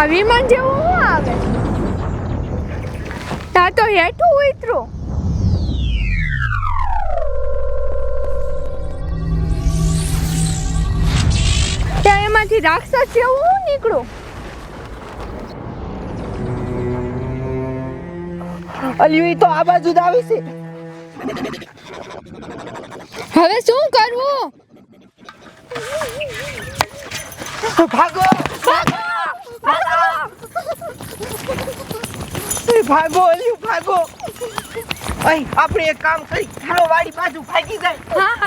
આ વિમાન જેવું શું આવે? ત્યાં તો હેઠું ઉતરું. ત્યાં એમાંથી રાક્ષસ જેવું હું નીકળું? અલ્યું તો આ બાજુ જ આવી છે. હવે શું કરવું? ભાગો. એ ભાગો અલ્યું ભાગો. અહીં આપણે એક કામ કરી હાલો વાડી બાજુ ભાગી જાય. હા?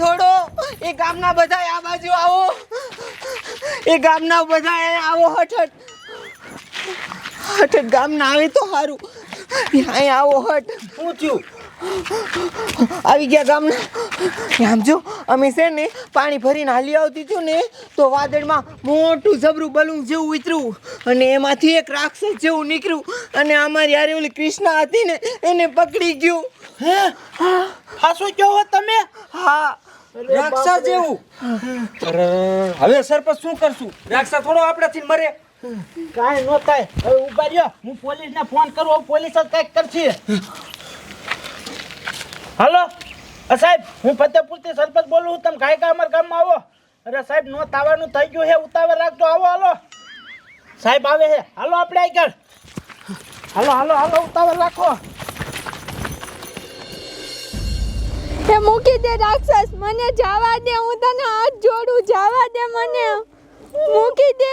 થોડો. એ ગામના બધાય આ બાજુ આવો. એ ગામના બધા આવો હઠ હઠ ગામના આવે તો સારું અહીં આવો હઠ થયું? આવી ગયા ગામના. આમ જો અમે છે ને પાણી ભરીને હાલી આવતી છું ને તો વાદળમાં મોટું જબરું બલૂન જેવું ઉતર્યું. અને એમાંથી એક રાક્ષસ જેવું નીકળ્યું. અને અમારી યારે ઓલી કૃષ્ણા હતી ને એને પકડી ગયું. હે? હાસુ કહો હો તમે? હા. રાક્ષસ જેવું. અરે, હવે સરપંચ શું કરશું? રાક્ષસ થોડો આપણાથી મરે. કાંઈ ન થાય. હવે ઊભા રહ્યો. હું પોલીસને ફોન કરું પોલીસ જ કંઈક કરશે. હાલો? સાહેબ હું ફતેપુરથી સરપંચ બોલું છું તમે ગાયકા અમારા ગામમાં આવો. અરે સાહેબ નો તાવાનું થઈ ગયું હે ઉતાવળ રાખજો. આવો હાલો. સાહેબ આવે હે. હાલો આપણે આગળ. હાલો હાલો હાલો ઉતાવળ રાખો. એ મૂકી દે રાક્ષસ મને જવા દે હું તને હાથ જોડું જવા દે મને. મૂકી દે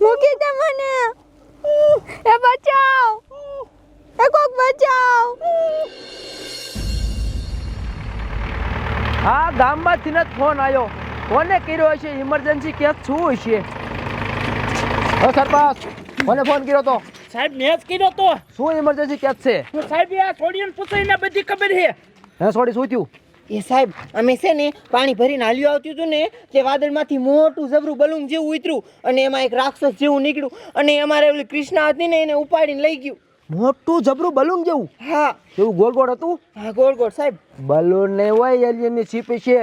મૂકી દે મને. એ બચાવ એ કોક બચાવ. હા ગામમાંથી જ ફોન આવ્યો કોને કર્યો હશે? ઇમરજન્સી કેસ શું હશે? હો સરપંચ કોને ફોન કર્યો તો? સાહેબ મેં જ કર્યો તો. શું ઇમરજન્સી કેસ છે? હું સાહેબ આ છોડીને પૂછીને બધી ખબર છે. હે સોડી શું થયું? એ સાહેબ અમે છે ને પાણી ભરીને હાલ્યું આવતું હતું ને તે વાદળમાંથી મોટું જબરું બલૂન જેવું ઉતર્યું અને એમાં એક રાક્ષસ જેવું નીકળ્યું અને અમારે ઓલી કૃષ્ણા હતી ને એને ઉપાડીને લઈ ગયું. મોટું જબરું બલૂન જેવું? હા. એવું ગોળ ગોળ હતું? હા ગોળ ગોળ સાહેબ. બલૂન ને હોય એલિયનની છીપ છે.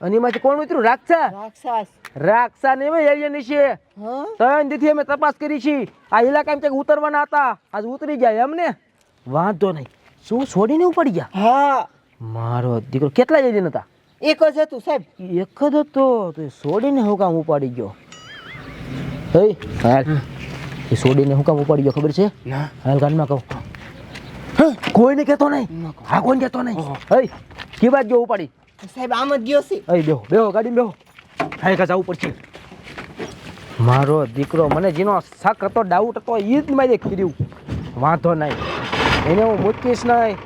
અને એમાંથી કોણ ઉતર્યું? રાક્ષસ? રાક્ષસ. રાક્ષસ ને હોય એલિયન છે. હા? ત્રણ દીથી અમે તપાસ કરી છે. આ ઇલાકામાં ક્યાંક ઉતરવાના હતા. આજ ઉતરી ગયા એમ ને? વાંધો નહીં. શું છોડીને ઉપાડી ગયા? હા. મારો દીકરો કેટલા એલિયન હતા? એક જ હતું સાહેબ. એક જ હતો? તો એ છોડીને હું કામ ઉપાડી ગયો. હઈ હાલ. એ સોડીને હું કામ ઉપાડી ગયો ખબર છે? ના. હાલ કાનમાં કહું. કોઈને કહેતો નહીં. હા કોઈને કહેતો નહીં. હઈ કી વાત ગયો ઉપાડી? સાહેબ આમ જ ગયો છે. હે બેહો બેહો ગાડીમાં બેહો. હાલ કા જવું પડશે. મારો દીકરો મને જેનો શક હતો ડાઉટ હતો એ જ મારે કર્યું વાંધો નહીં. એને હું મૂકીશ નહીં.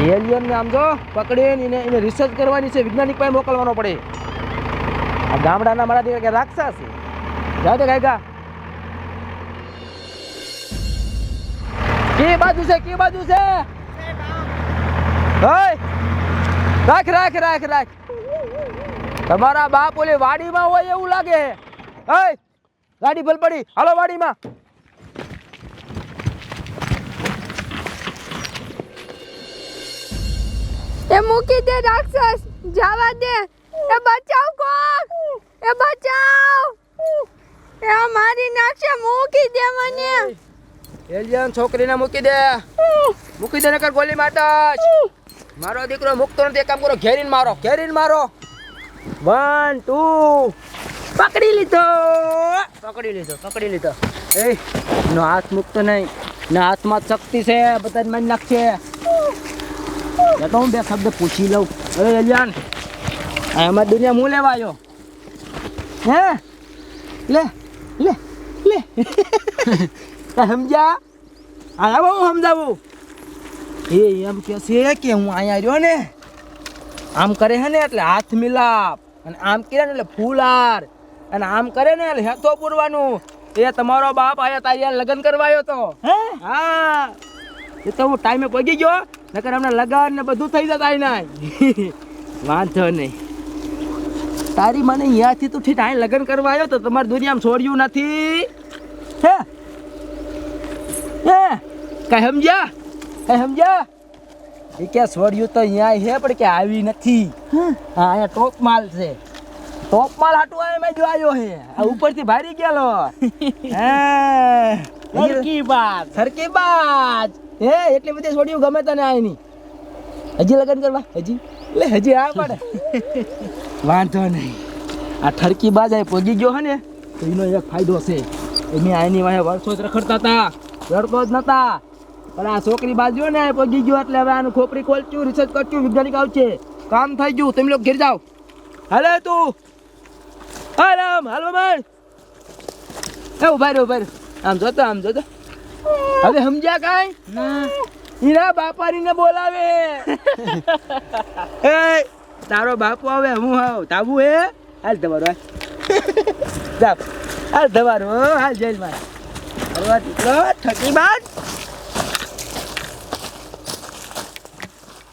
એલિયન ને આમ જો પકડીને એને એને રિસર્ચ કરવાની છે, વૈજ્ઞાનિક પાસે મોકલવાનો પડે. આ ગામડાના મારા દીકરા કે રાક્ષસ જાઓ તો ગાયકા કે બાજુ છે, કે બાજુ છે? રાખ રાખ રાખ રાખ. તમારા બાપ ઓલી વાડીમાં હોય એવું લાગે. હે ગાડી ભલ પડી હાલો વાડીમાં. મૂકી દે રાક્ષસ, જવા દે. એ બચાવ કોક, એ બચાવ. એ મારી નાખશે, મૂકી દે મને. એલિયન છોકરીને મૂકી દે. મૂકી દે નકર ગોલી મારતા મારો દીકરો મુકતો નથી, એક કામ કરો, ઘેરીને મારો ઘેરીને મારો. વન ટુ પકડી લીધો. પકડી લીધો પકડી લીધો. એ નો હાથ મૂકતો નહીં. ના હાથમાં શક્તિ છે, બધાને મારી નાખશે એ તો હું બે શબ્દ પૂછી લઉં. અરે એલિયન આ અમારી દુનિયા હું લેવા આવ્યો હે? લે લે લે. સમજ્યા? આયા હું સમજાવું? એ એમ કે છે કે હું અહીંયા રહ્યો ને આમ કરે છે ને એટલે હાથ મિલાપ અને આમ કરે ને એટલે ફૂલાર અને આમ કરે ને એટલે હેતો પૂરવાનું. એ તમારો બાપ આયા તારી લગ્ન કરવા આવ્યો તો. હે? હા. એ તો હું ટાઈમે પગી ગયો. નકર હમણાં લગન ને બધું થઈ જતા ના વાંધો નહીં. તારી મને અહીંયાથી તું ઠીક અહીં લગ્ન કરવા આવ્યો તો તમારે દુનિયામાં છોડ્યું નથી. હે? હે? કઈ સમજ્યા કઈ સમજ્યા એ કે છોડ્યું તો અહીંયા છે પણ કે આવી નથી. હા? અહીંયા ટોપ માલ છે. ટોપ માલ હાટું આવે મેં જો આવ્યો છે. આ ઉપરથી ભારી ગયેલો. હે? સરકી બાત સરકી બાજ હે, એટલી બધી છોડ્યું ગમે તને આ એની હજી લગ્ન કરવા? હજી? લે, હજી આ પડે. વાંધો નહીં. આ ઠરકી બાજ અહીં પોગી ગયો હે ને, તો એનો એક ફાયદો છે. એની આની વાહે વર્ષો જ રખડતા હતા, રડતો જ નતા. પણ આ છોકરી બાજુ ને આ પગી ગયો, એટલે હવે આનું ખોપરી ખોલચ્યું રિસર્ચ કરચું વૈજ્ઞાનિક આવશે. કામ થઈ ગયું, તમે લોકો ઘેર જાઓ. હાલે તું. આરામ હાલ માંડ. એ ઊભા રહ્યો ઊભા રહ્યો આમ જોતો આમ જોતો. હવે સમજ્યા કાંઈ? ના હીરા બાપારીને બોલાવે. એ તારો બાપુ આવે હું આવ. તાબુ હે? હાલ તમારો હાલ. હાલ તમારો હાલ જય અરે થકી બાદ